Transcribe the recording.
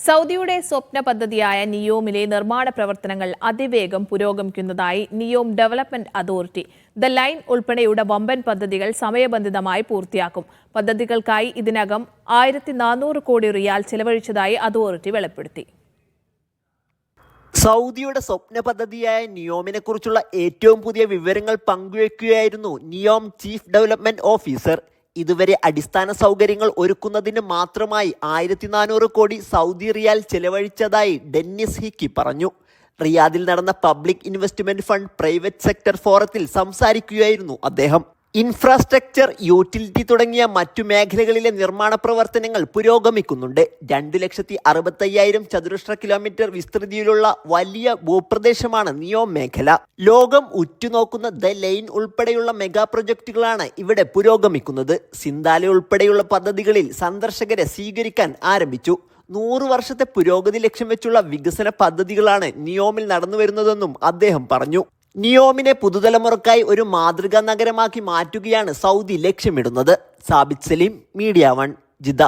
സൗദിയുടെ സ്വപ്ന പദ്ധതിയായ നിയോമിലെ നിർമ്മാണ പ്രവർത്തനങ്ങൾ അതിവേഗം പുരോഗമിക്കുന്നതായി Neom development authority the line ഉൾപ്പെടെയുള്ള വമ്പൻ പദ്ധതികൾ സമയബന്ധിതമായി പൂർത്തിയാക്കും. പദ്ധതികൾക്കായി ഇതിനകം ആയിരത്തി നാനൂറ് കോടി റിയാൽ ചെലവഴിച്ചതായി അതോറിറ്റി വെളിപ്പെടുത്തി. സൗദിയുടെ സ്വപ്ന പദ്ധതിയായ നിയോമിനെ കുറിച്ചുള്ള ഏറ്റവും പുതിയ വിവരങ്ങൾ പങ്കുവയ്ക്കുകയായിരുന്നു നിയോം ചീഫ് ഡെവലപ്മെന്റ് ഓഫീസർ ഇതുവരെ അടിസ്ഥാന സൗകര്യങ്ങൾ ഒരുക്കുന്നതിന് മാത്രമായി ആയിരത്തി നാനൂറ് കോടി സൗദി റിയാൽ ചെലവഴിച്ചതായി ഡെന്നിസ് ഹിക്കി പറഞ്ഞു. റിയാദിൽ നടന്ന public investment fund private sector ഫോറത്തിൽ സംസാരിക്കുകയായിരുന്നു അദ്ദേഹം. ഇൻഫ്രാസ്ട്രക്ചർ യൂട്ടിലിറ്റി തുടങ്ങിയ മറ്റു മേഖലകളിലെ നിർമ്മാണ പ്രവർത്തനങ്ങൾ പുരോഗമിക്കുന്നുണ്ട്. രണ്ടു ലക്ഷത്തി അറുപത്തയ്യായിരം ചതുരശ്ര കിലോമീറ്റർ വിസ്തൃതിയിലുള്ള വലിയ ഭൂപ്രദേശമാണ് നിയോ മേഖല. ലോകം ഉറ്റുനോക്കുന്ന ദ ലൈൻ ഉൾപ്പെടെയുള്ള മെഗാ പ്രൊജക്ടുകളാണ് ഇവിടെ പുരോഗമിക്കുന്നത്. സിന്താല ഉൾപ്പെടെയുള്ള പദ്ധതികളിൽ സന്ദർശകരെ സ്വീകരിക്കാൻ ആരംഭിച്ചു. നൂറ് വർഷത്തെ പുരോഗതി ലക്ഷ്യം വെച്ചുള്ള വികസന പദ്ധതികളാണ് നിയോമിൽ നടന്നുവരുന്നതെന്നും അദ്ദേഹം പറഞ്ഞു. നിയോമിനെ പുതുതലമുറക്കായി ഒരു മാതൃകാ നഗരമാക്കി മാറ്റുകയാണ് സൗദി ലക്ഷ്യമിടുന്നത്. Sabith Saleem media one Jeddah